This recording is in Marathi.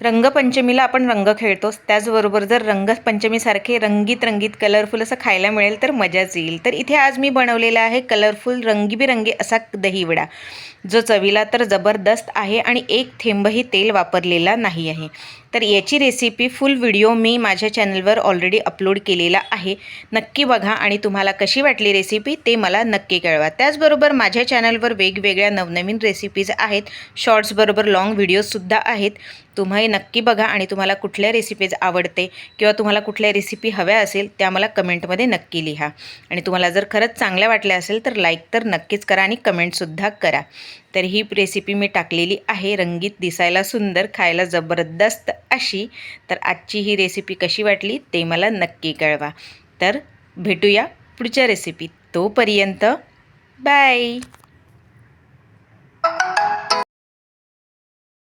रंगपंचमीला आपण रंग खेळतोच. त्याचबरोबर जर रंगपंचमीसारखे रंगीत रंगीत कलरफुल असं खायला मिळेल तर मजाच येईल. तर इथे आज मी बनवलेला आहे कलरफुल रंगीबिरंगी असा दहीवडा जो चवीला तर जबरदस्त आहे आणि एक थेंबही तेल वापरलेला नाही आहे. तर याची रेसिपी फुल व्हिडिओ मी माझ्या चॅनलवर ऑलरेडी अपलोड केलेला आहे. नक्की बघा आणि तुम्हाला कशी वाटली रेसिपी ते मला नक्की कळवा. त्याचबरोबर माझ्या चॅनलवर वेगवेगळ्या नवनवीन रेसिपीज आहेत. शॉर्ट्सबरोबर लाँग व्हिडिओजसुद्धा आहेत. तुम्हाही नक्की बघा आणि तुम्हाला कुठल्या रेसिपीज आवडते किंवा तुम्हाला कुठल्या रेसिपी हव्या असेल त्या मला कमेंटमध्ये नक्की लिहा. आणि तुम्हाला जर खरंच चांगल्या वाटल्या असेल तर लाईक तर नक्कीच करा आणि कमेंटसुद्धा करा. तर ही रेसिपी मी टाकलेली आहे. रंगीत दिसायला सुंदर खायला जबरदस्त अशी. तर आजची ही रेसिपी कशी वाटली ते मला नक्की कळवा. तर भेटूया पुढच्या रेसिपीत तोपर्यंत बाय